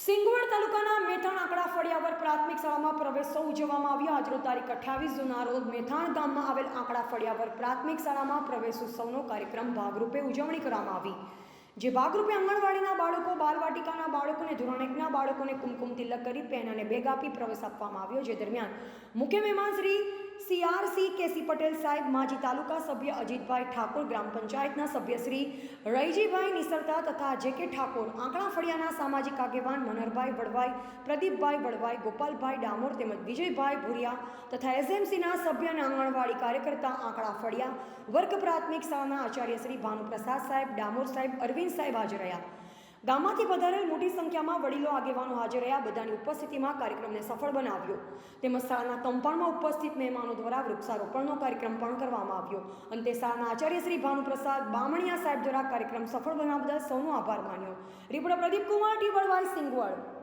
સિંગવડ તાલુકાના મેથાણ આંકડા ફળિયાવર પ્રાથમિક શાળામાં પ્રવેશો ઉજવવામાં આવ્યો. આજરોજ તારીખ અઠ્યાવીસ જૂના રોજ મેથાણ ગામમાં આવેલ આંકડા ફળિયાવર પ્રાથમિક શાળામાં પ્રવેશ ઉત્સવનો કાર્યક્રમ ભાગરૂપે ઉજવણી કરવામાં આવી. જે ભાગરૂપે આંગણવાડીના બાળકો, બાલવાટિકાના બાળકોને, ધોરણ એકના બાળકોને કુમકુમ તિલક કરી, પેન અને બેગ આપી પ્રવેશ આપવામાં આવ્યો. જે દરમિયાન મુખ્ય મહેમાન શ્રી સીઆરસી કેસી પટેલ સાહેબ, માજી તાલુકા સભ્ય અજીતભાઈ ઠાકોર, ગ્રામ પંચાયતના સભ્ય શ્રી રૈજીભાઈ નિસરતા તથા જે કે ઠાકોર, આંકડા ફળિયાના સામાજિક આગેવાન મનહરભાઈ વડવાઈ, પ્રદીપભાઈ વડવાઈ, ગોપાલભાઈ ડામોર તેમજ વિજયભાઈ ભુરિયા તથા એસએમસીના સભ્ય અને આંગણવાડી કાર્યકર્તા આંકડા ફળિયા, વર્ગ પ્રાથમિક શાળાના આચાર્ય શ્રી ભાનુપ્રસાદ સાહેબ, ડામોર સાહેબ, અરવિંદ સાહેબ હાજર રહ્યા. ગામમાંથી વધારે મોટી સંખ્યામાં વડીલો આગેવાનો હાજર રહ્યા. બધાની ઉપસ્થિતિમાં કાર્યક્રમને સફળ બનાવ્યો. તેમજ શાળાના તંપાણમાં ઉપસ્થિત મહેમાનો દ્વારા વૃક્ષારોપણનો કાર્યક્રમ પણ કરવામાં આવ્યો. અંતે શાળાના આચાર્ય શ્રી ભાનુપ્રસાદ બામણિયા સાહેબ દ્વારા કાર્યક્રમ સફળ બનાવવા બદલ સૌનો આભાર માન્યો. રિપોર્ટર પ્રદીપ કુમાર ટી વડવાઈ સિંગવડ.